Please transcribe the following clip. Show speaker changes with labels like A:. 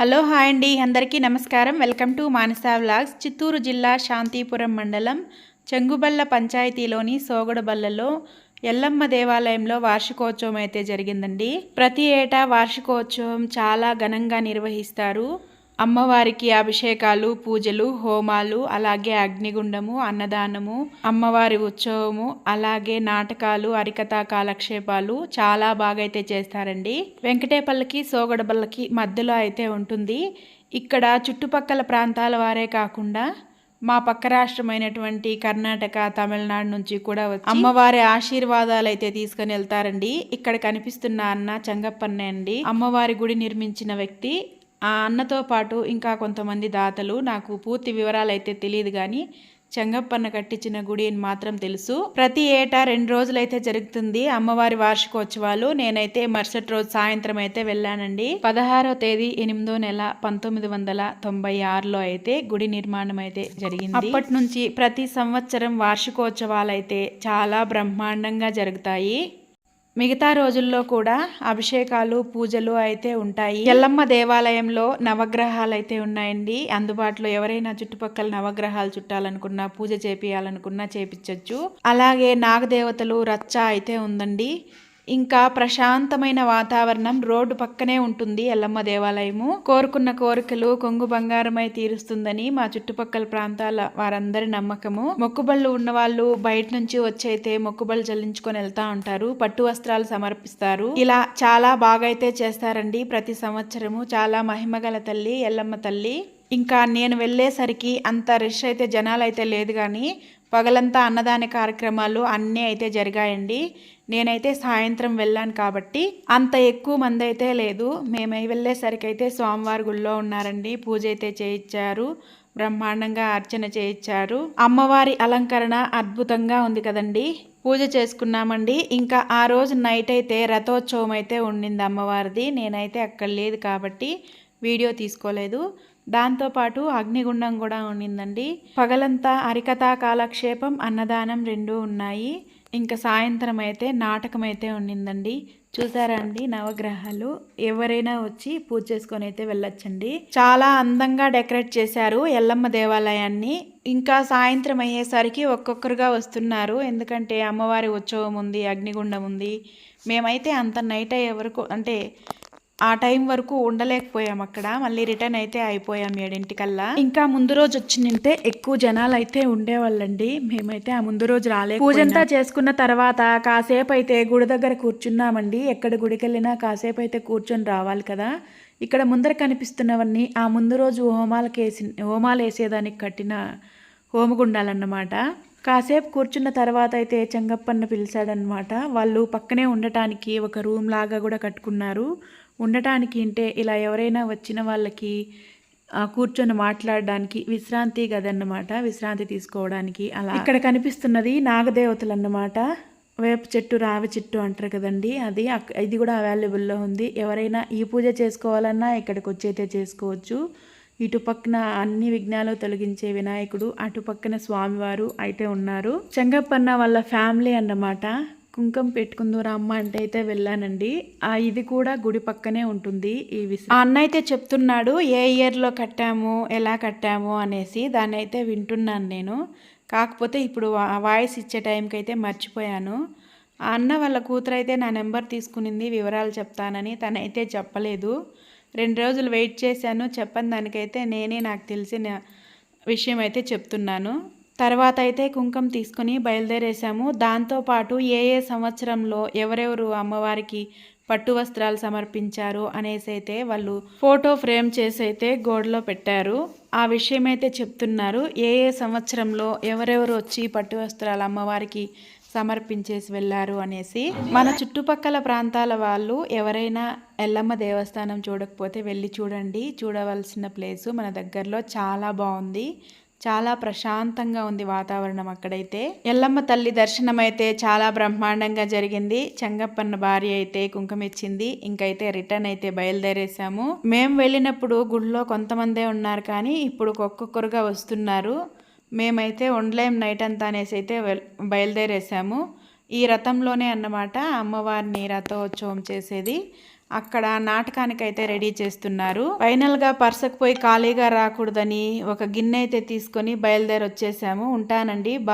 A: Hello hi అండి అందరికీ నమస్కారం. Welcome to Manasa vlogs. Chittoor జిల్లా శాంతిపురం మండలం చెంగుబల్ల పంచాయతీలోని సోగడబల్లలో ఎల్లమ్మ దేవాలయంలో వార్షికోత్సవం అయితే జరిగిందండి. ప్రతి ఏటా వార్షికోత్సవం చాలా ఘనంగా నిర్వహిస్తారు. అమ్మవారికి అభిషేకాలు పూజలు హోమాలు అలాగే అగ్నిగుండము అన్నదానము అమ్మవారి ఉత్సవము అలాగే నాటకాలు అరికథా కాలక్షేపాలు చాలా బాగా అయితే చేస్తారండి. వెంకటేపల్లికి సోగడబల్లకి మధ్యలో అయితే ఉంటుంది. ఇక్కడ చుట్టుపక్కల ప్రాంతాల వారే కాకుండా మా పక్క రాష్ట్రమైనటువంటి కర్ణాటక తమిళనాడు నుంచి కూడా వచ్చి అమ్మవారి ఆశీర్వాదాలు అయితే తీసుకుని వెళ్తారండి. ఇక్కడ కనిపిస్తున్న అన్న చంగప్పన్నే అండి. అమ్మవారి గుడి నిర్మించిన వ్యక్తి ఆ అన్నతో పాటు ఇంకా కొంతమంది దాతలు నాకు పూర్తి వివరాలు అయితే తెలియదు కానీ చెంగప్పన్న కట్టించిన గుడి అని మాత్రం తెలుసు. ప్రతి ఏటా రెండు రోజులైతే జరుగుతుంది అమ్మవారి వార్షికోత్సవాలు. నేనైతే మరుసటి రోజు సాయంత్రం అయితే వెళ్ళానండి. పదహారో తేదీ ఎనిమిదో నెల పంతొమ్మిది వందల తొంభై ఆరులో అయితే గుడి నిర్మాణం అయితే జరిగింది. అప్పటి నుంచి ప్రతి సంవత్సరం వార్షికోత్సవాలు అయితే చాలా బ్రహ్మాండంగా జరుగుతాయి. మిగతా రోజుల్లో కూడా అభిషేకాలు పూజలు అయితే ఉంటాయి. ఎల్లమ్మ దేవాలయంలో నవగ్రహాలు అయితే ఉన్నాయండి. అందుబాటులో ఎవరైనా చుట్టుపక్కల నవగ్రహాలు చుట్టాలనుకున్నా పూజ చేపియాలనుకున్నా చేపించవచ్చు అలాగే నాగదేవతలు రచ్చ అయితే ఉందండి. ఇంకా ప్రశాంతమైన వాతావరణం రోడ్డు పక్కనే ఉంటుంది ఎల్లమ్మ దేవాలయము. కోరుకున్న కోరికలు కొంగు బంగారమై తీరుస్తుందని మా చుట్టుపక్కల ప్రాంతాల వారందరి నమ్మకము. మొక్కుబళ్ళు ఉన్న వాళ్ళు బయట నుంచి వచ్చైతే మొక్కుబళ్ళు చెల్లించుకొని వెళ్తా ఉంటారు. పట్టు వస్త్రాలు సమర్పిస్తారు. ఇలా చాలా బాగా అయితే చేస్తారండి ప్రతి సంవత్సరము. చాలా మహిమగల తల్లి ఎల్లమ్మ తల్లి. ఇంకా నేను వెళ్ళేసరికి అంత రష్ అయితే జనాలు అయితే లేదు కానీ పగలంతా అన్నదాన కార్యక్రమాలు అన్నీ అయితే జరిగాయండి. నేనైతే సాయంత్రం వెళ్ళాను కాబట్టి అంత ఎక్కువ మంది అయితే లేదు. మేము వెళ్ళేసరికి అయితే స్వామివారి గుళ్ళో ఉన్నారండి. పూజ అయితే చేయించారు. బ్రహ్మాండంగా అర్చన చేయించారు. అమ్మవారి అలంకరణ అద్భుతంగా ఉంది కదండి. పూజ చేసుకున్నామండి. ఇంకా ఆ రోజు నైట్ అయితే రథోత్సవం అయితే ఉండింది అమ్మవారిది. నేనైతే అక్కడ లేదు కాబట్టి వీడియో తీసుకోలేదు. దాంతోపాటు అగ్నిగుండం కూడా ఉండిందండి. పగలంతా హరికథా కాలక్షేపం అన్నదానం రెండూ ఉన్నాయి. ఇంకా సాయంత్రం అయితే నాటకం అయితే ఉండిందండి. చూసారా అండి నవగ్రహాలు? ఎవరైనా వచ్చి పూజ చేసుకొని అయితే వెళ్ళొచ్చండి. చాలా అందంగా డెకరేట్ చేశారు ఎల్లమ్మ దేవాలయాన్ని. ఇంకా సాయంత్రం అయ్యేసరికి ఒక్కొక్కరుగా వస్తున్నారు. ఎందుకంటే అమ్మవారి ఉత్సవం ఉంది అగ్నిగుండం ఉంది. మేమైతే అంత నైట్ అయ్యే వరకు అంటే ఆ టైం వరకు ఉండలేకపోయాం అక్కడ. మళ్ళీ రిటర్న్ అయితే అయిపోయాం ఏడింటికల్లా ఇంకా ముందు రోజు వచ్చిందంటే ఎక్కువ జనాలు అయితే ఉండేవాళ్ళండి. మేమైతే ఆ ముందు రోజు రాలేదు పూజంతా చేసుకున్న తర్వాత కాసేపు అయితే గుడి దగ్గర కూర్చున్నామండి. ఎక్కడ గుడికి వెళ్ళినా కాసేపు అయితే కూర్చొని రావాలి కదా. ఇక్కడ ముందర కనిపిస్తున్నవన్నీ ఆ ముందు రోజు హోమాలకు వేసి హోమాలు వేసేదానికి కట్టిన హోమగుండాలన్నమాట. కాసేపు కూర్చున్న తర్వాత అయితే చెంగప్పన్న పిలిచాడనమాట వాళ్ళు పక్కనే ఉండటానికి ఒక రూమ్ లాగా కూడా కట్టుకున్నారు. ఉండటానికి అంటే ఇలా ఎవరైనా వచ్చిన వాళ్ళకి కూర్చొని మాట్లాడడానికి విశ్రాంతి గదన్నమాట. విశ్రాంతి తీసుకోవడానికి అలా. ఇక్కడ కనిపిస్తున్నది నాగదేవతలు అన్నమాట వేప చెట్టు రావి చెట్టు అంటారు కదండి. అది ఇది కూడా అవైలబుల్లో ఉంది. ఎవరైనా ఈ పూజ చేసుకోవాలన్నా ఇక్కడికి వచ్చి అయితే చేసుకోవచ్చు. ఇటు పక్కన అన్ని విఘ్నాలు తొలగించే వినాయకుడు అటుపక్కన స్వామివారు అయితే ఉన్నారు. చెంగప్పన్న వాళ్ళ ఫ్యామిలీ అన్నమాట. కుంకం పెట్టుకుందూరా అమ్మ అంటే అయితే వెళ్ళానండి. ఆ ఇది కూడా గుడి పక్కనే ఉంటుంది ఈ విషయం ఆ అన్న అయితే చెప్తున్నాడు ఏ ఇయర్లో కట్టాము ఎలా కట్టాము అనేసి దాన్ని అయితే వింటున్నాను నేను. కాకపోతే ఇప్పుడు వాయిస్ ఇచ్చే టైంకి అయితే మర్చిపోయాను. ఆ అన్న వాళ్ళ కూతురు అయితే నా నెంబర్ తీసుకునింది వివరాలు చెప్తానని తనైతే చెప్పలేదు. రెండు రోజులు వెయిట్ చేశాను చెప్పని దానికైతే నేనే నాకు తెలిసిన విషయం అయితే చెప్తున్నాను. తర్వాత అయితే కుంకం తీసుకుని బయలుదేరేసాము దాంతోపాటు ఏ ఏ సంవత్సరంలో ఎవరెవరు అమ్మవారికి పట్టు వస్త్రాలు సమర్పించారు అనేసి అయితే వాళ్ళు ఫోటో ఫ్రేమ్ చేసి అయితే గోడలో పెట్టారు. ఆ విషయం అయితే చెప్తున్నారు. ఏ ఏ సంవత్సరంలో ఎవరెవరు వచ్చి పట్టు వస్త్రాలు అమ్మవారికి సమర్పించేసి వెళ్ళారు అనేసి మన చుట్టుపక్కల ప్రాంతాల వాళ్ళు ఎవరైనా ఎల్లమ్మ దేవస్థానం చూడకపోతే వెళ్ళి చూడండి చూడవలసిన ప్లేసు మన దగ్గరలో చాలా బాగుంది. చాలా ప్రశాంతంగా ఉంది వాతావరణం అక్కడైతే. ఎల్లమ్మ తల్లి దర్శనం అయితే చాలా బ్రహ్మాండంగా జరిగింది. చెంగప్పన్న భార్య అయితే కుంకుమిచ్చింది. ఇంకైతే రిటర్న్ అయితే బయలుదేరేసాము మేము వెళ్ళినప్పుడు గుడిలో కొంతమందే ఉన్నారు కానీ ఇప్పుడు ఒక్కొక్కరుగా వస్తున్నారు. మేమైతే ఉండలేం నైట్ అంతా అనేసి అయితే బయలుదేరేసాము. ఈ రథంలోనే అన్నమాట అమ్మవారిని రథోత్సవం చేసేది. అక్కడ నాటకానికి అయితే రెడీ చేస్తున్నారు. ఫైనల్గా పర్సకు పోయి ఖాళీగా రాకూడదని ఒక గిన్నె అయితే తీసుకొని బయలుదేరి వచ్చేసాము ఉంటానండి బా